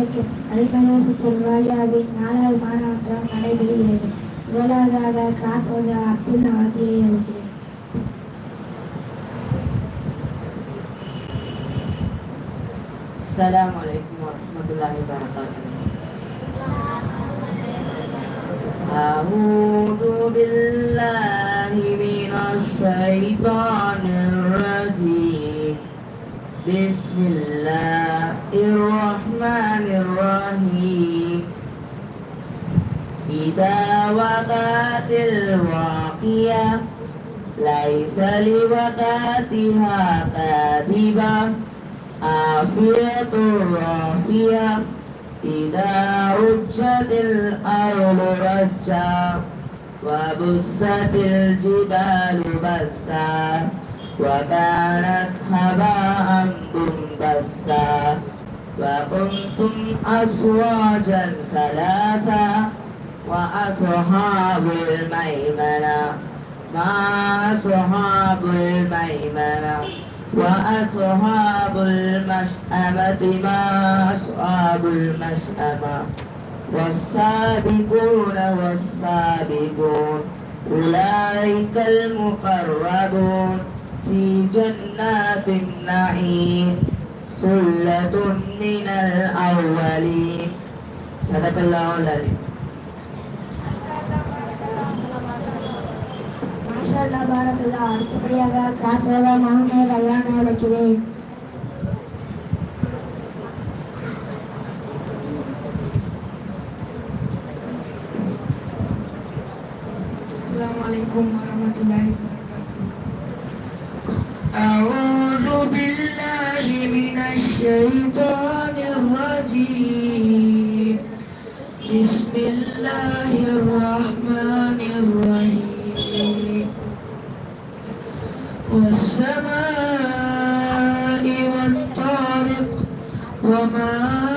அஸ்ஸலாமு அலைக்கும் அல்மனோசத்தில் வாலியாவின் நாலாவது மாநாட்டம் நடைபெறுகிறது முதலாவதாக கிராஸ் அப்துல் ஆகியை அளிக்கிறேன் السلام عليكم ورحمة الله وبركاته أعوذ بالله من الشيطان الرجيم بسم الله الرحمن الرحيم. إذا وقعت الواقية ليس لوقعتها كاذبة. عافية رافية إذا رجت الأرض رجا. وبست الجبال بسا. وكانت هباء منبسا. وكنتم أزواجا ثلاثا وأصحاب الميمنة ما أصحاب الميمنة وأصحاب المشأمة ما أصحاب المشأمة والسابقون والسابقون أولئك المقربون في جنات النعيم சுல்லத்துன் மினல் அவ்வலீன் சதகல்லாஹ் அலீம் மாஷா அல்லாஹ் பாரக்கல்லாஹ் அடுத்தபடியாக பிரார்த்தனை மௌன ரயானை வைக்கிறேன். وما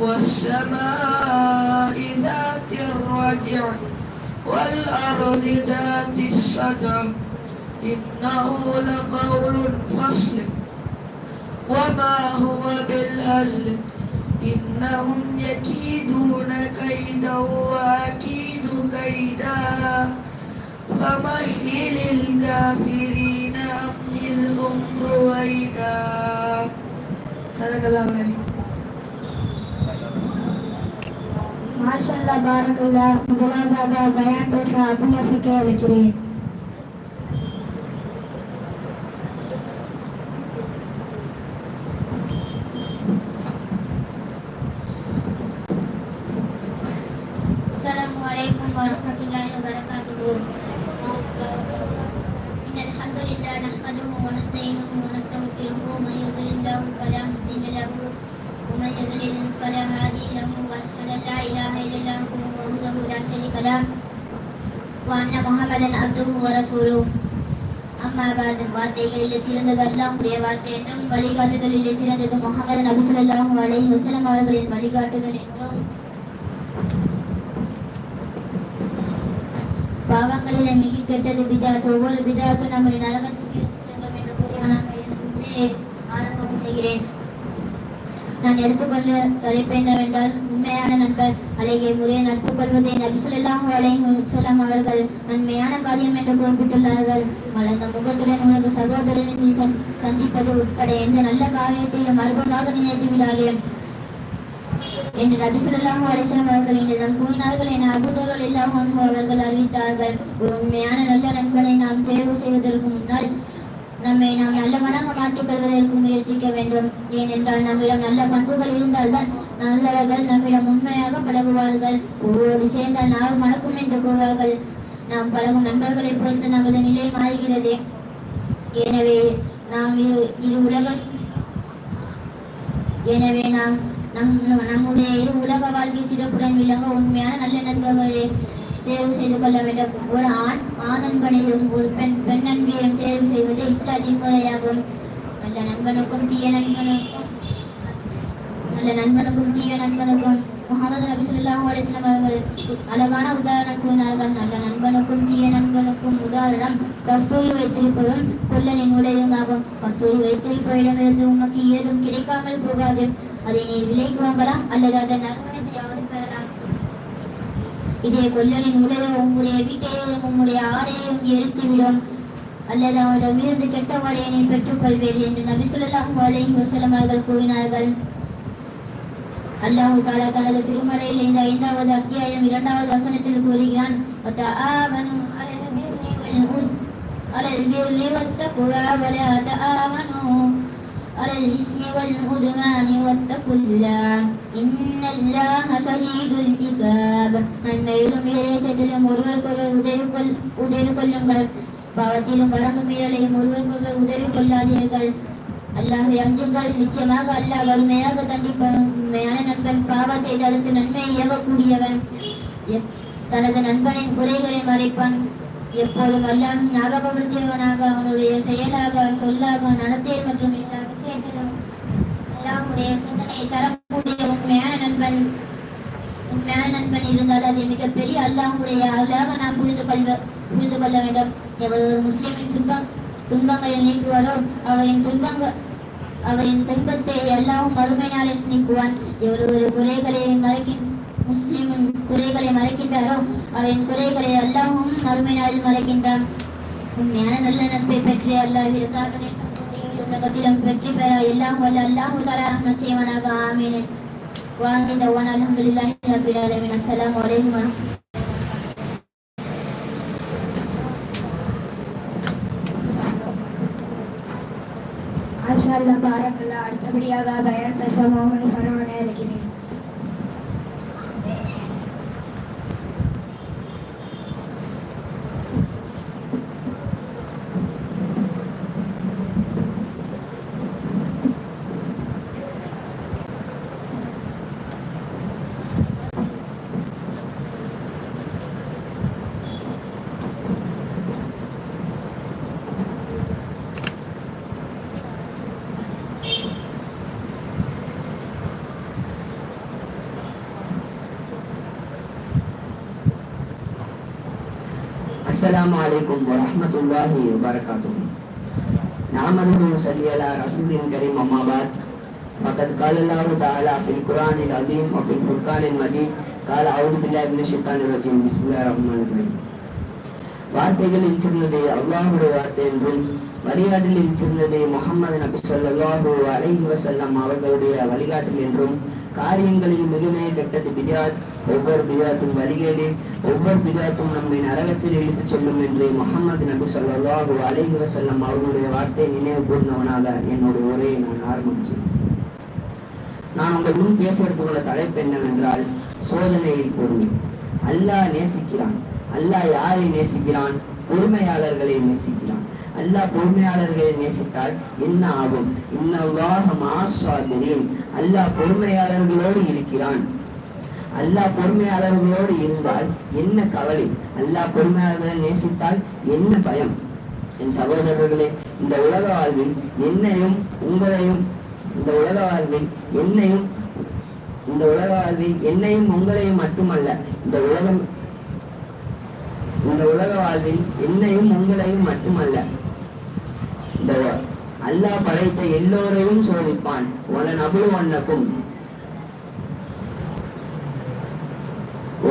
والسماء ذات الرجع والأرض ذات الصدع. إنه لقول فصل. وما هو بالهزل إنهم يكيدون كيدا وأكيد كيدا. فمهل الكافرين أمهلهم رويدا صدق الله العظيم மாஷல்லா அல்லா முதலாவதாக பயான் பேச அபுல் அஃபிக்கை ரசூலும் அம்மா பாது வார்த்தைகளில் சிறந்தது அல்லாஹுடைய வார்த்தை என்றும் வழிகாட்டுதலில் சிறந்தது முகமது நபி சொல்லாஹு வசலம் அவர்களின் வழிகாட்டுதல் என்றும். பாவங்களில் மிக கெட்டது விதாத் ஒவ்வொரு விதாத்தும் நம்மளை நரகத்துக்கு என்று கூறி நான் ஆரம்பம் செய்கிறேன் நான் எடுத்துக்கொள்ள தலைப்பு என்னவென்றால் உண்மையான நண்பர் அழகிய முறையை நட்பு கொள்வதை நபிசுல்லாஹு அலைஹி அவர்கள் நன்மையான காரியம் என்று குறிப்பிட்டுள்ளார்கள். வளர்ந்த முகத்துடன் உனது சகோதரனை நீ சந்திப்பது உட்பட எந்த நல்ல காரியத்தையும் மர்மமாக நினைத்து விடாதே என்று நபி ஸல்லல்லாஹு அலைஹி வஸல்லம் அவர்கள் என்னிடம் கூறினார்கள் என அபுதோர்கள் எல்லாம் அவர்கள் அறிவித்தார்கள். ஒரு உண்மையான நல்ல நண்பனை நாம் தேர்வு செய்வதற்கு முன்னால் நம்மை நாம் நல்ல மாற்றிக் மாற்றிக்கொள்வதற்கு முயற்சிக்க வேண்டும். ஏனென்றால் நம்மிடம் நல்ல பண்புகள் இருந்தால்தான் நல்லவர்கள் நம்மிடம் உண்மையாக பழகுவார்கள். ஒவ்வொரு சேர்ந்தால் நாம் மணக்கும் என்று கூறுவார்கள். நாம் பழகும் நண்பர்களை பொறுத்து நமது நிலை மாறுகிறது. எனவே நாம் இரு இரு உலக எனவே நாம் நம் நம்முடைய இரு உலக வாழ்க்கை சிறப்புடன் விளங்க உண்மையான நல்ல நண்பர்களே. தேர்வு செய்து கொள்ள வேண்டும். ஒரு ஆண் ஆண் அன்பனையும் ஒரு பெண் பெண் அன்பையும் தேர்வு செய்வது இஷ்ட முறையாகும் நல்ல நண்பனுக்கும் தீய நண்பனுக்கும் நல்ல நண்பனுக்கும் தீய நண்பனுக்கும். முகமது நபி ஸல்லல்லாஹு அவர்கள் அழகான உதாரணம் கூறினார்கள். நல்ல நண்பனுக்கும் தீய நண்பனுக்கும் உதாரணம் கஸ்தூரி வைத்திருப்பதும் கொல்லனின் உடையும் ஆகும் கஸ்தூரி வைத்திருப்பவரிடமிருந்து உமக்கு ஏதும் கிடைக்காமல் போகாது. அதை நீர் விலைக்கு வாங்கலாம் அல்லது அதன் இதே கொல்லரின் உடலை உம்முடைய வீட்டையும் உம்முடைய ஆடையும் எரித்துவிடும். அல்லது அவரிடம் இருந்து கெட்ட வாடையனை பெற்றுக்கொள்வேன் என்று நபி சொல்லாஹு அலைஹி வசலம் அவர்கள் கூறினார்கள். அல்லாஹு தாலா தனது திருமறையில் இந்த ஐந்தாவது அத்தியாயம் இரண்டாவது வசனத்தில் கூறுகிறான் அலல் பிர்ரி வத்தகுவா வலா தஆமனு على الإثم والعدوان واتقوا الله إن الله شديد العقاب நன்மையிலும் இறைச்சத்திலும் ஒருவருக்கொருவர் உதவி கொள் உதவி கொள்ளுங்கள் பாவத்திலும் வரம்பு மீறலையும் ஒருவருக்கொருவர் உதவி கொள்ளாதீர்கள் அல்லாஹை அஞ்சுங்கள் நிச்சயமாக அல்லாஹ் வலிமையாக தண்டிப்பான் உண்மையான நண்பன் பாவத்தை தடுத்து நன்மையை ஏவக்கூடியவன் எப்- தனது நண்பனின் குறைகளை மறைப்பான் எப்போதும் அல்லாஹ் ஞாபகப்படுத்தியவனாக அவனுடைய செயலாக சொல்லாக நடத்தையில் மற்றும் எல்லா விஷயத்திலும் அல்லாஹ்வுடைய சிந்தனையை தரக்கூடிய உண்மையான நண்பன் உண்மையான நண்பன் இருந்தால் அது மிகப்பெரிய அல்லாஹுடைய அழகாக நாம் புரிந்து கொள்வ புரிந்து கொள்ள வேண்டும். எவர் ஒரு முஸ்லிமின் துன்பம் துன்பங்களை நீக்குவாரோ அவரின் துன்பங்கள் அவரின் துன்பத்தை எல்லாம் மறுமை நாளில் நீக்குவான். எவர் ஒரு குறைகளை மறைக்கின் முஸ்லிமின் குறைகளை மறைக்கின்றாரோ அவரின் குறைகளை எல்லாமும் மறுமை நாளில் மறைக்கின்றான் உண்மையான நல்ல நட்பை பெற்று அல்லாஹ் நேசம் உலகத்திலும் வெற்றி பெற எல்லாம் வல்ல அல்லாஹ் தலாரம் செய்வனாக. ஆமீன். வாங்கிந்த ஒன் அலமதுல்லாஹி ரபில் அலமின் அஸ்ஸலாமு அலைக்கும் அடுத்தபடியாக பயன் பேச السلام عليكم ورحمة الله وبركاته نعمل صلي على رسول كريم أما بعد فقد قال الله تعالى في القرآن العظيم وفي الفرقان المجيد قال أعوذ بالله من الشيطان الرجيم بسم الله الرحمن الرحيم வார்த்தைகளில் சிறந்தது அல்லாஹுடைய வார்த்தை என்றும் வழிகாட்டலில் சிறந்தது முகமது நபி ஸல்லல்லாஹு அலைஹி வஸல்லம் அவர்களுடைய வழிகாட்டல் என்றும் காரியங்களில் மிகமே கெட்டது பிதாத் ஒவ்வொரு பிதாத்தும் வழிகேடு ஒவ்வொரு பிதாத்தும் நம்மை நரகத்தில் இழுத்துச் செல்லும் என்று முகமது நபி சொல்லாஹு அலைஹி வசல்லம் அவர்களுடைய வார்த்தை நினைவு கூர்ந்தவனாக என்னுடைய உரையை நான் ஆரம்பித்தேன். நான் உங்கள் முன் பேச உள்ள தலைப்பு என்னவென்றால் சோதனையில் பொறுமை. அல்லாஹ் நேசிக்கிறான். அல்லாஹ் யாரை நேசிக்கிறான்? பொறுமையாளர்களை நேசிக்கிறான். அல்லாஹ் பொறுமையாளர்களை நேசித்தால் என்ன ஆகும்? இன்னல்லாஹ மாசாபிரின் அல்லாஹ் பொறுமையாளர்களோடு இருக்கிறான். அல்லா பொறுமையாளர்களோடு இருந்தால் என்ன கவலை? அல்லா பொறுமையாளர்களை நேசித்தால் என்ன பயம்? என் சகோதரர்களே இந்த உலக வாழ்வில் என்னையும் உங்களையும் இந்த உலக வாழ்வில் என்னையும் இந்த உலக வாழ்வில் என்னையும் உங்களையும் மட்டுமல்ல இந்த உலகம் இந்த உலக வாழ்வில் என்னையும் உங்களையும் மட்டுமல்ல. இந்த அல்லாஹ் படைத்த எல்லோரையும் சோதிப்பான். ஒல நபுழு ஒன்னக்கும்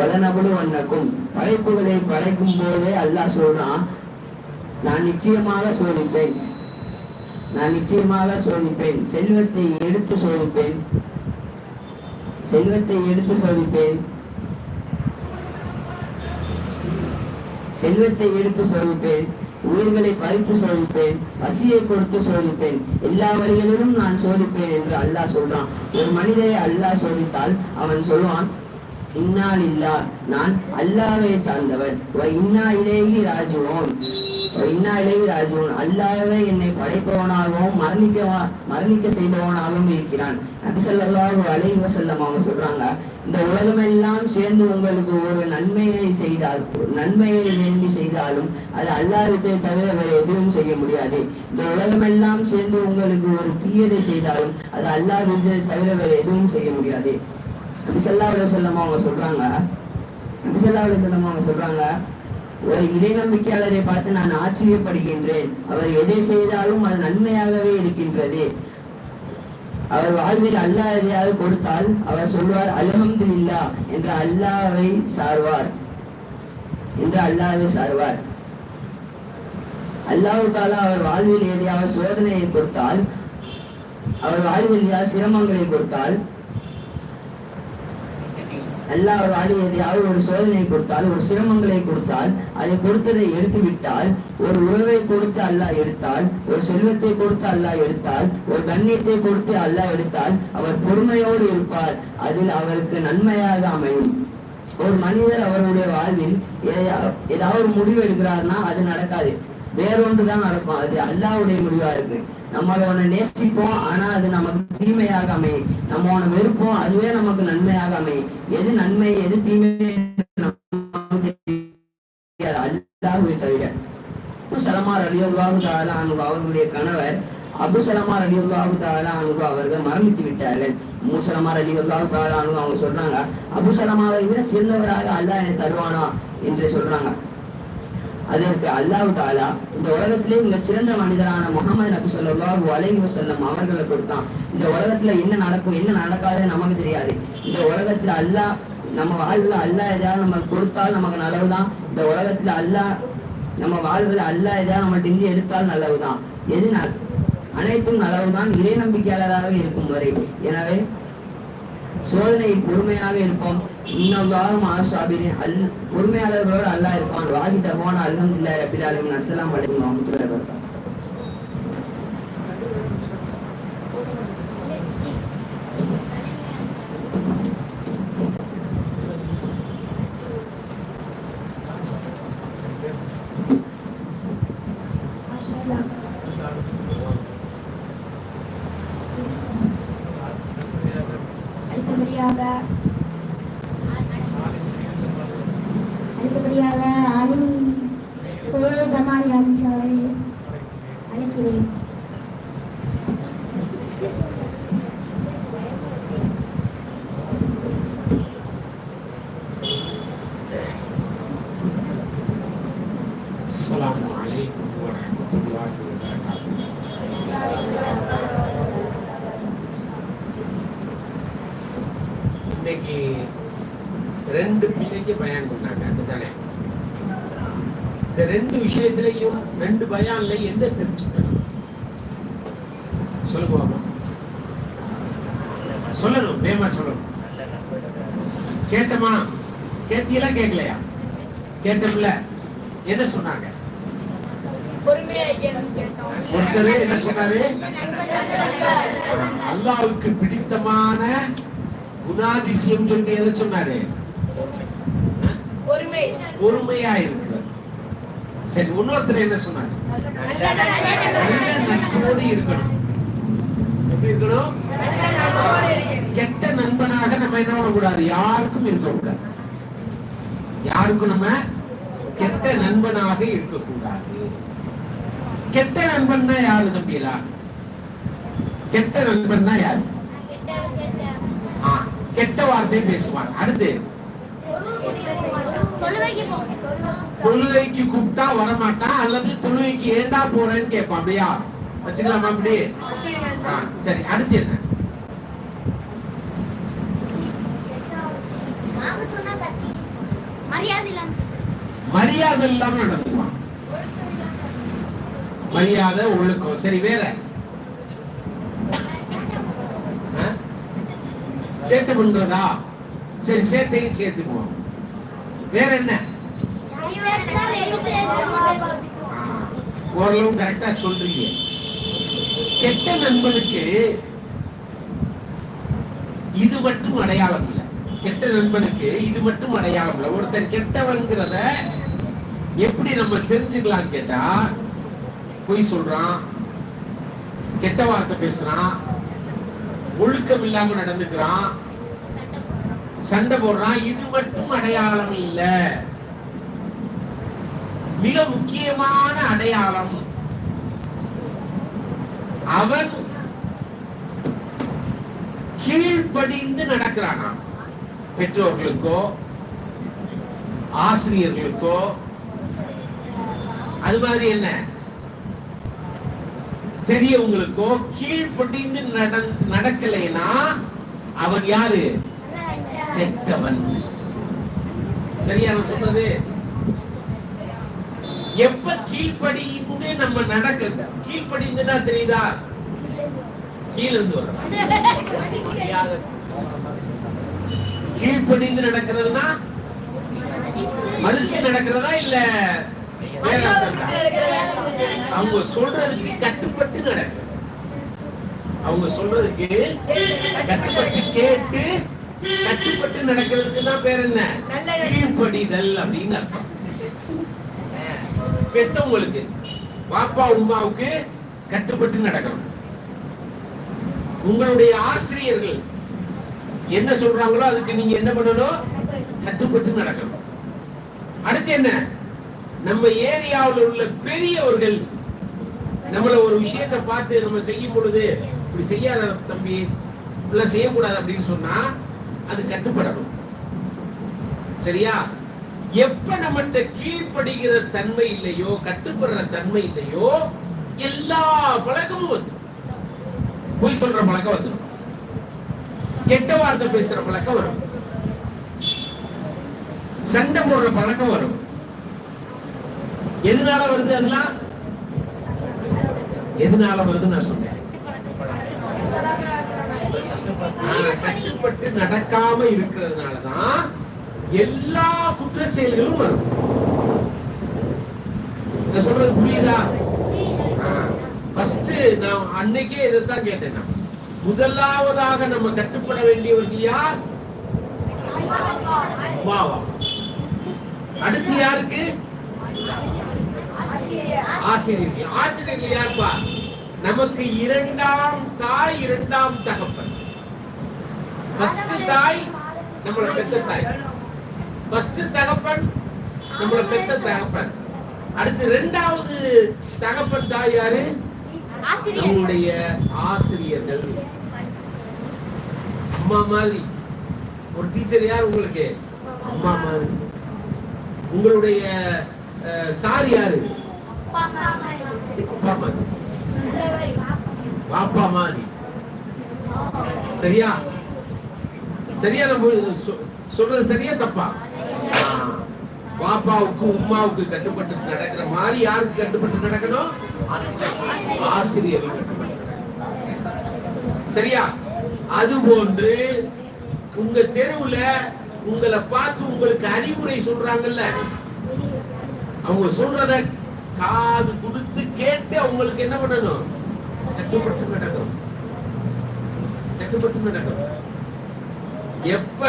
ஒல வண்ணக்கும் படைப்புகளை படைக்கும் போதே அல்லாஹ் சொல்றான் நான் நிச்சயமாக சோதிப்பேன். நான் நிச்சயமாக சோதிப்பேன். செல்வத்தை எடுத்து சோதிப்பேன். செல்வத்தை எடுத்து சோதிப்பேன். செல்வத்தை எடுத்து சோதிப்பேன். உயிர்களை பறித்து சோதிப்பேன். பசியை கொடுத்து சோதிப்பேன். எல்லா வழிகளிலும் நான் சோதிப்பேன் என்று அல்லாஹ் சொல்றான். ஒரு மனிதரை அல்லாஹ் சோதித்தால் அவன் சொல்வான் இன்னால் இல்லா நான் அல்லாவை சார்ந்தவன். இன்னா இலேகி ராஜுவோன் இன்னா இலேகி ராஜுவோன் அல்லாவே என்னை படைப்பவனாகவும் மரணிக்க மரணிக்க செய்பவனாகவும் இருக்கிறான். நபி ஸல்லல்லாஹு அலைஹி அவங்க சொல்றாங்க இந்த உலகமெல்லாம் சேர்ந்து உங்களுக்கு ஒரு நன்மையை செய்தால் நன்மையை வேண்டி செய்தாலும் அது அல்லாஹ்விட்டே தவிர வேறு எதுவும் செய்ய முடியாது. இந்த உலகமெல்லாம் சேர்ந்து உங்களுக்கு ஒரு தீயதை செய்தாலும் அது அல்லாஹ்விட்டே தவிர வேறு எதுவும் செய்ய முடியாது. நபி செல்லமா அவங்க சொல்றாங்க? நபி செல்லமா அவங்க சொல்றாங்க? ஒரு இறை நம்பிக்கையாளரை பார்த்து நான் ஆச்சரியப்படுகின்றேன். அவர் எதை செய்தாலும் அது நன்மையாகவே இருக்கின்றது. அவர் வாழ்வில் அல்லாஹ் எதையாவது கொடுத்தால் அவர் சொல்வார் அல்ஹம்துலில்லா என்று அல்லாவை சார்வார். என்று அல்லாவை சார்வார். அல்லாஹ் தாலா அவர் வாழ்வில் எதையாவது சோதனையை கொடுத்தால் அவர் வாழ்வில் ஏதாவது சிரமங்களை கொடுத்தால் அல்லாஹ் ஒரு எதையாவது ஒரு சோதனை கொடுத்தால் ஒரு சிரமங்களை கொடுத்தால் அதை கொடுத்ததை எடுத்து விட்டால் ஒரு உறவை கொடுத்து அல்லாஹ் எடுத்தால் ஒரு செல்வத்தை கொடுத்து அல்லாஹ் எடுத்தால் ஒரு கண்ணியத்தை கொடுத்து அல்லாஹ் எடுத்தால் அவர் பொறுமையோடு இருப்பார். அதில் அவருக்கு நன்மையாக அமையும். ஒரு மனிதர் அவருடைய வாழ்வில் ஏதாவது ஒரு முடிவு எடுக்கிறார்னா அது நடக்காது. வேறொன்று தான் நடக்கும். அது அல்லாவுடைய முடிவா இருக்கு. நம்ம அதை ஒண்ணு நேசிப்போம் ஆனா அது நமக்கு தீமையாக அமையும் நம்ம ஒண்ணு வெறுப்போம் அதுவே நமக்கு நன்மையாக அமையும் எது நன்மை எது தீமை நமக்கு தவிர. அபு சலமா ரலியல்லாஹு தஆலா அன்ஹு அவர்களுடைய கணவர் அபு சலமா ரலியல்லாஹு தஆலா அன்ஹு அவர்கள் மரணித்து விட்டார்கள். அபு சலமா தாலா அனுபவ அவங்க சொல்றாங்க அபு சலமாவை விட சிறந்தவராக அல்லாஹ் எனக்கு தருவானா? என்று சொல்றாங்க. அதற்கு அல்லாஹ் தாலா இந்த உலகத்திலே மிக சிறந்த மனிதரான முகமது நபி சொல்லாஹு அலைஹி வசல்லம் அவர்களை கொடுத்தான். இந்த உலகத்துல என்ன நடக்கும் என்ன நடக்காது நமக்கு தெரியாது. இந்த உலகத்துல அல்லாஹ் நம்ம வாழ்வுல அல்லாஹ் ஏதாவது நம்ம கொடுத்தால் நமக்கு நல்லதுதான். இந்த உலகத்துல அல்லாஹ் நம்ம வாழ்வுல அல்லாஹ் ஏதாவது நம்ம டிங்கி எடுத்தால் நல்லதுதான். எது அனைத்தும் நல்லதுதான். இறை நம்பிக்கையாளராக இருக்கும் வரை. எனவே சோதனையில் பொறுமையாக இருப்போம். இன்னல்லாஹும் ஆசாபிரின் அல் பொறுமையாளர்களோடு அல்லா இருப்பான். வாகி தகவான அல்ஹம்துலில்லாஹி அஸ்லாம் ஆலமீன். அஸ்ஸலாமு பிள்ளைக்கு பயான் கொண்டாங்க அப்படித்தானே இந்த ரெண்டு விஷயத்திலையும் ரெண்டு பயான்ல எந்த தெரிஞ்சுக்கணும் சொல்லுங்க. சொல்லணும் வேமா சொல்லணும். கேட்டமா? கேட்டீங்களா கேட்கலையா? கேட்டோம்ல. என்ன சொன்னாங்க? ஒருத்தர் என்ன சொன்னாரு? அல்லாவுக்கு பிடித்தமான குணாதிசயம் சொல்லி எதை சொன்னாரு? பொறுமையா இருக்கிறார் சரி இன்னொருத்தர் என்ன சொன்னார்? நல்ல நட்போடு இருக்கணும். எப்படி இருக்கணும்? கெட்ட நண்பனாக நம்ம என்ன பண்ணக்கூடாது? யாருக்கும் இருக்கக்கூடாது. யாருக்கும் நம்ம கெட்ட நண்பனாக இருக்கக்கூடாது. கெட்ட நண்பன் தான் யாரு தம்பிலா கெட்ட நண்பன் தான் யாரு கெட்ட வார்த்தை பேசுவான் அடுத்து. தொழுகைக்கு கூப்பிட்டா வரமாட்டான் அல்லது தொழுகைக்கு ஏண்டா போறேன்னு கேட்பான். அப்படியா? வச்சுக்கலாமா அப்படி சரி. அடுத்து என்ன? மரியாதை இல்லாம நடந்துக்குவான். மரியாதை ஒழுக்கம் சரி வேற? சேட்டை பண்றதா? சரி சேட்டையும் சேர்த்துக்குவோம். வேற என்ன? ஓரளவு கரெக்டா சொல்றீங்க. கெட்ட நண்பனுக்கு இது மட்டும் அடையாளம் இல்ல. கெட்ட நண்பனுக்கு இது மட்டும் அடையாளம் இல்ல. ஒருத்தன் கெட்டவன்கிறத எப்படி நம்ம தெரிஞ்சுக்கலாம் கேட்டா பொய் சொல்றான் கெட்ட வார்த்தை பேசுறான் ஒழுக்கம் இல்லாம நடந்துக்கிறான் சண்டை போடுறான் இது மட்டும் அடையாளம் இல்ல. மிக முக்கியமான அடையாளம் அவன் கீழ்ப்படிந்து நடக்கிறானா? பெற்றோர்களுக்கோ ஆசிரியர்களுக்கோ. அது மாதிரி என்ன? பெரியவங்களுக்கோ கீழ்ப்படிந்து நடக்கலைன்னா அவன் யாரு? கெட்டவன் சரியா நான் சொன்னது எப்ப கீழ்ப்படிந்து நம்ம நடக்க கீழ்ப்படிந்துன்னா தெரியுதா? கீழ இருந்து வரும் நடக்கிறதுனா மதிச்சு நடக்கிறதா இல்ல அவங்க சொல்றதுக்கு கட்டுப்பட்டு நடக்க. அவங்க சொல்றதுக்கு கட்டுப்பட்டு கேட்டு கட்டுப்பட்டு நடக்கிறதுக்கு தான் பேர் என்ன? கீழ்ப்படிதல் அப்படின்னு அர்த்தம். பெத்தவங்களுக்கு பாப்பா உமாவுக்கு கட்டுப்பட்டு நடக்கணும். உங்களுடைய ஆசிரியர்கள் என்ன சொல்றாங்களோ அதுக்கு நீங்க என்ன பண்ணணும்? கட்டுப்பட்டு நடக்கணும். அடுத்து என்ன? நம்ம ஏரியாவில் உள்ள பெரியவர்கள் நம்மள ஒரு விஷயத்தை பார்த்து நம்ம செய்யும் பொழுது இப்படி செய்யாத தம்பி இப்படிலாம் செய்யக்கூடாது அப்படின்னு சொன்னா அது கட்டுப்படணும். சரியா? எப்ப நம்மகிட்ட கீழ்ப்படுகிற தன்மை இல்லையோ கட்டுப்படுற தன்மை இல்லையோ எல்லா பழக்கமும் வந்து. பொய் சொல்ற பழக்கம் வந்துடும் கெட்ட வார்த்தை பேசுற பழக்கம் வரும். சண்டை போடுற பழக்கம் வரும். எதனால வருது அதெல்லாம்? எதனால வருதுன்னு நான் சொன்னேன். கட்டுப்பட்டு நடக்காம இருக்கிறதுனாலதான் எல்லா குற்ற செயல்களும் வரும். நான் சொல்றது புரியுதா? ஃபர்ஸ்ட் நான் அன்னைக்கே இதைத்தான் கேட்டேன் நான். முதலாவதாக நம்ம கட்டுப்பட வேண்டியவர்கள் யார்? அம்மாவா? அடுத்து யாருக்கு? ஆசிரியர்கள். ஆசிரியர்கள் யார்பா நமக்கு இரண்டாம் தாய் இரண்டாம் தகப்பன். ஃபர்ஸ்ட் தாய் நம்மள பெத்த தாய். ஃபர்ஸ்ட் தகப்பன் நம்மள பெத்த தகப்பன். அடுத்து இரண்டாவது தகப்பன் தாய் யாரு? நம்முடைய ஆசிரியர்கள். அம்மா மாதிரி. ஒரு டீச்சர் யார் உங்களுக்கு? அம்மா மாதிரி. உங்களுடைய சார் யாரு? அப்பா மாதிரி. பாப்பா மாதிரி. சரியா? சரியா நம்ம சொ- சொல்றது சரியா தப்பா? பாப்பாவுக்கு உமாவுக்கு கட்டுப்பட்டு நடக்கிற மாதிரி யாருக்கு கட்டுப்பட்டு நடக்கணும்? ஆசிரியர்கள் சரியா? அது போன்று உங்க தெருவுல உங்களை பார்த்து உங்களுக்கு அறிவுரை சொல்றாங்கல்ல அவங்க சொல்றத காது கொடுத்து கேட்டு அவங்களுக்கு என்ன பண்ணணும்? கட்டுப்பட்டு நடக்கணும். கட்டுப்பட்டு நடக்கணும். எப்ப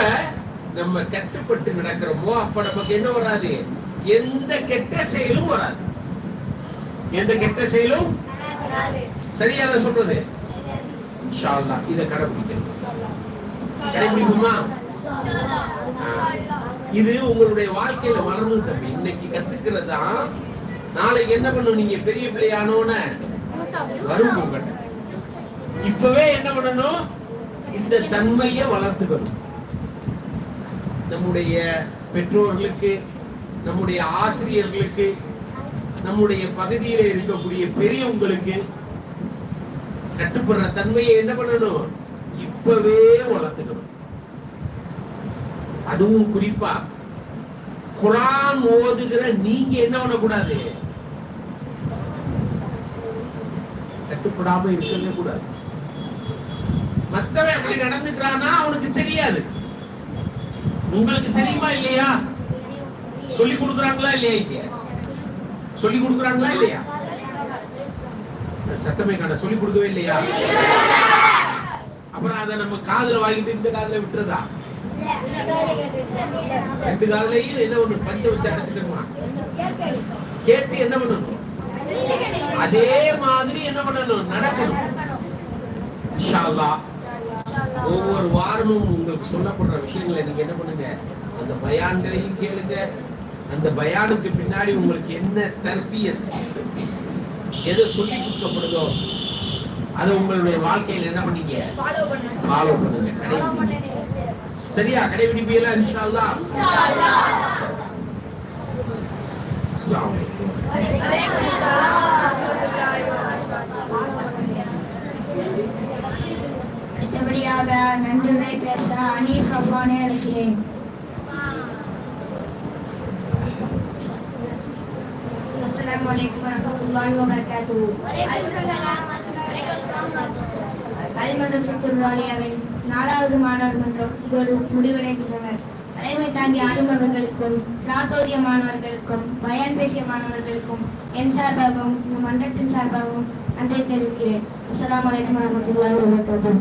நம்ம கட்டுப்பட்டு நடக்கிறோமோ அப்ப நமக்கு என்ன வராது? எந்த கெட்ட செயலும் வராது. எந்த கெட்ட செயலும் சரியா நான் சொல்றது? இத கடைபிடிக்கணும் கடைபிடிக்குமா இது உங்களுடைய வாழ்க்கையில வளரணும் தம்பி. இன்னைக்கு கத்துக்கிறதா நாளைக்கு என்ன பண்ணும் நீங்க? பெரிய பிள்ளையானோன வரும் இப்பவே என்ன பண்ணணும்? இந்த தன்மையை வளர்த்துக்கணும். நம்முடைய பெற்றோர்களுக்கு நம்முடைய ஆசிரியர்களுக்கு நம்முடைய பகுதியில இருக்கக்கூடிய பெரியவங்களுக்கு கட்டுப்படுற தன்மையை என்ன பண்ணணும்? இப்பவே வளர்த்துக்கணும். அதுவும் குறிப்பா குரான் ஓதுகிற நீங்க என்ன பண்ணக்கூடாது? கட்டுப்படாம இருக்கவே கூடாது. மத்தவன் அப்படி நடந்துக்கிறான்னா அவனுக்கு தெரியாது. உங்களுக்கு தெரியுமா இல்லையா? சொல்லி கொடுக்குறாங்களா இல்லையா இங்க? சொல்லி கொடுக்குறாங்களா இல்லையா? சத்தமே காண சொல்லி கொடுக்கவே இல்லையா? அப்புறம் அதை நம்ம காதுல வாங்கிட்டு இந்த காதுல விட்டுறதா? ரெண்டு காதுலயும் என்ன ஒண்ணு பஞ்ச வச்சு அடைச்சுக்கணுமா? கேட்டு என்ன பண்ணணும்? அதே மாதிரி என்ன பண்ணணும்? நடக்கணும். இன்ஷா அல்லாஹ் ஒவ்வொரு வாரமும் உங்களுக்கு சொல்லப்படுற விஷயங்களை நீங்க என்ன பண்ணுங்க? அந்த பயான்களையும் கேளுங்க. அந்த பயானுக்கு பின்னாடி உங்களுக்கு என்ன தர்பியத் எது சொல்லி கொடுக்கப்படுதோ அதை உங்களுடைய வாழ்க்கையில என்ன பண்ணீங்க? ஃபாலோ பண்ணுங்க. கடைபிடிங்க. சரியா? கடைபிடிப்பீங்களா இன்ஷா அல்லாஹ் அஸ்ஸலாமு அலைக்கும். அடுத்தபடியாக நன்றியுரை பேச அனீஸ் ரஃபானே அழைக்கிறேன். அஸ்ஸலாமு அலைக்கும் வரஹ்மத்துல்லாஹி வபரகாத்துஹு. அல்மதசத்துர் ராலியாவின் நாலாவது மாணவர் மன்றம் இதோடு முடிவடைகின்றனர் தலைமை தாங்கிய ஆளுமவர்களுக்கும் பிராத்தோதிய மாணவர்களுக்கும் பயன் பேசிய மாணவர்களுக்கும் என் சார்பாகவும் இந்த மன்றத்தின் சார்பாகவும் நன்றி தெரிவிக்கிறேன். அஸ்லாம் வலைக்கம் வரஹ்மத்துல்லாஹி வபரகாத்துஹு.